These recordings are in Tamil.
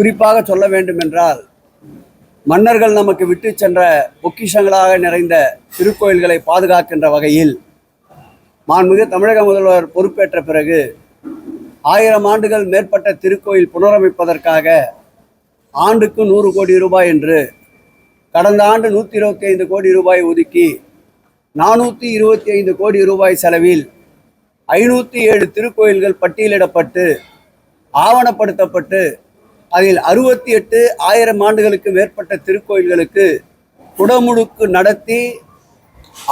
குறிப்பாக சொல்ல வேண்டுமென்றால் மன்னர்கள் நமக்கு விட்டு சென்ற பொக்கிஷங்களாக நிறைந்த திருக்கோயில்களை பாதுகாக்கின்ற வகையில் மாண்புமிகு தமிழக முதல்வர் பொறுப்பேற்ற பிறகு ஆயிரம் ஆண்டுகள் மேற்பட்ட திருக்கோயில் புனரமைப்பதற்காக ஆண்டுக்கு நூறு கோடி ரூபாய் என்று கடந்த ஆண்டு நூற்றி இருபத்தி ஐந்து கோடி ரூபாய் ஒதுக்கி நானூற்றி இருபத்தி ஐந்து கோடி ரூபாய் செலவில் ஐநூற்றி ஏழு திருக்கோயில்கள் பட்டியலிடப்பட்டு ஆவணப்படுத்தப்பட்டு அதில் அறுபத்தி எட்டு ஆயிரம் ஆண்டுகளுக்கு மேற்பட்ட திருக்கோயில்களுக்கு குடமுழுக்கு நடத்தி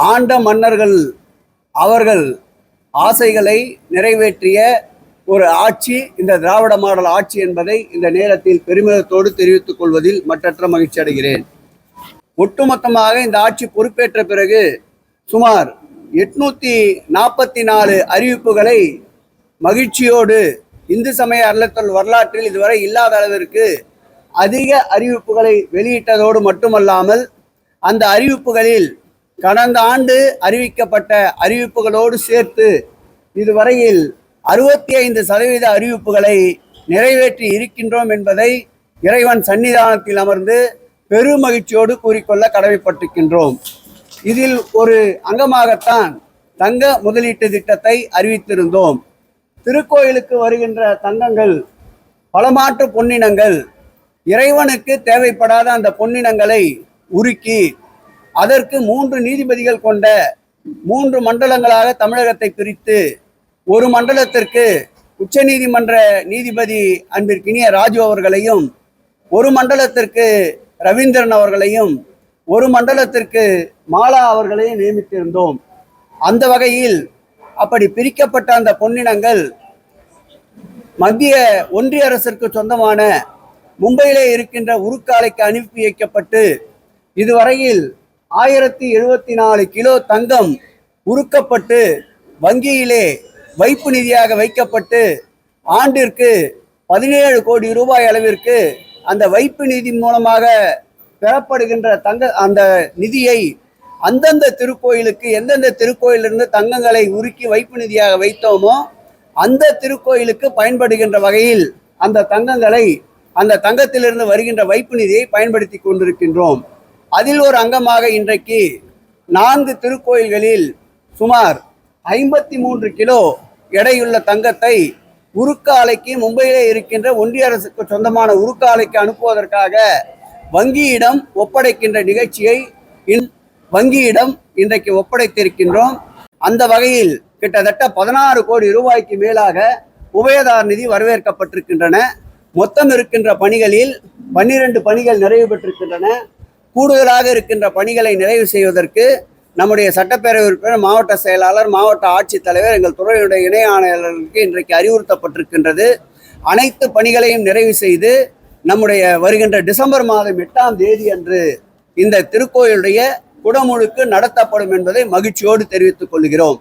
ஆண்ட மன்னர்கள் அவர்கள் ஆசைகளை நிறைவேற்றிய ஒரு ஆட்சி இந்த திராவிட மாடல் ஆட்சி என்பதை இந்த நேரத்தில் பெருமிதத்தோடு தெரிவித்துக் கொள்வதில் மற்றற்ற மகிழ்ச்சி அடைகிறேன். ஒட்டுமொத்தமாக இந்த ஆட்சி பொறுப்பேற்ற பிறகு சுமார் எட்நூத்தி நாற்பத்தி நாலு அறிவிப்புகளை மகிழ்ச்சியோடு இந்து சமய அறத்தல் வரலாற்றில் இதுவரை இல்லாத அளவிற்கு அதிக அறிவிப்புகளை வெளியிட்டதோடு மட்டுமல்லாமல் அந்த அறிவிப்புகளில் கடந்த ஆண்டு அறிவிக்கப்பட்ட அறிவிப்புகளோடு சேர்த்து இதுவரையில் அறுபத்தி ஐந்து சதவீத அறிவிப்புகளை நிறைவேற்றி இருக்கின்றோம் என்பதை இறைவன் சன்னிதானத்தில் அமர்ந்து பெருமகிழ்ச்சியோடு கூறிக்கொள்ள கடமைப்பட்டிருக்கின்றோம். இதில் ஒரு அங்கமாகத்தான் தங்க முதலீட்டு திட்டத்தை அறிவித்திருந்தோம். திருக்கோயிலுக்கு வருகின்ற தங்கங்கள் பலமாற்று பொன்னினங்கள் இறைவனுக்கு தேவைப்படாத அந்த பொன்னினங்களை உருக்கி அதற்கு மூன்று நீதிபதிகள் கொண்ட மூன்று மண்டலங்களாக தமிழகத்தை பிரித்து ஒரு மண்டலத்திற்கு உச்சநீதிமன்ற நீதிபதி அன்பிற்கினிய ராஜு அவர்களையும் ஒரு மண்டலத்திற்கு ரவீந்திரன் அவர்களையும் ஒரு மண்டலத்திற்கு மாலா அவர்களையும் நியமித்திருந்தோம். அந்த வகையில் அப்படி பிரிக்கப்பட்ட அந்த பொன்னினங்கள் மத்திய ஒன்றிய அரசிற்கு சொந்தமான மும்பையிலே இருக்கின்ற உருக்காலைக்கு அனுப்பி வைக்கப்பட்டு இதுவரையில் ஆயிரத்தி எழுபத்தி நாலு கிலோ தங்கம் உருக்கப்பட்டு வங்கியிலே வைப்பு நிதியாக வைக்கப்பட்டு ஆண்டிற்கு பதினேழு கோடி ரூபாய் அளவிற்கு அந்த வைப்பு நிதி மூலமாக பெறப்படுகின்ற தங்க அந்த நிதியை அந்தந்த திருக்கோயிலுக்கு எந்தெந்த திருக்கோயிலிருந்து தங்கங்களை உருக்கி வைப்பு நிதியாக வைத்தோமோ அந்த திருக்கோயிலுக்கு பயன்படுகின்ற வகையில் அந்த தங்கங்களை அந்த தங்கத்திலிருந்து வருகின்ற வைப்பு நிதியை பயன்படுத்தி கொண்டிருக்கின்றோம். அதில் ஒரு அங்கமாக இன்றைக்கு நான்கு திருக்கோயில்களில் சுமார் ஐம்பத்தி மூன்று கிலோ எடையுள்ள தங்கத்தை உருக்காலைக்கு மும்பையிலே இருக்கின்ற ஒன்றிய அரசுக்கு சொந்தமான உருக்காலைக்கு அனுப்புவதற்காக வங்கியிடம் ஒப்படைக்கின்ற நிகழ்ச்சியை இன் வங்கியிடம் இன்றைக்கு ஒப்படைத்திருக்கின்றோம். அந்த வகையில் கிட்டத்தட்ட பதினாறு கோடி ரூபாய்க்கு மேலாக உபயதார் நிதி வரவேற்கப்பட்டிருக்கின்றன. மொத்தம் இருக்கின்ற பணிகளில் பன்னிரண்டு பணிகள் நிறைவு பெற்றிருக்கின்றன. கூடுதலாக இருக்கின்ற பணிகளை நிறைவு செய்வதற்கு நம்முடைய சட்டப்பேரவை உறுப்பினர் மாவட்ட செயலாளர் மாவட்ட ஆட்சித்தலைவர் எங்கள் துறையுடைய இணை ஆணையாளர்களுக்கு இன்றைக்கு அறிவுறுத்தப்பட்டிருக்கின்றது. அனைத்து பணிகளையும் நிறைவு செய்து நம்முடைய வருகின்ற டிசம்பர் மாதம் எட்டாம் தேதி அன்று இந்த திருக்கோயிலுடைய குடமுழுக்கு நடத்தப்படும் என்பதை மகிழ்ச்சியோடு தெரிவித்துக் கொள்கிறோம்.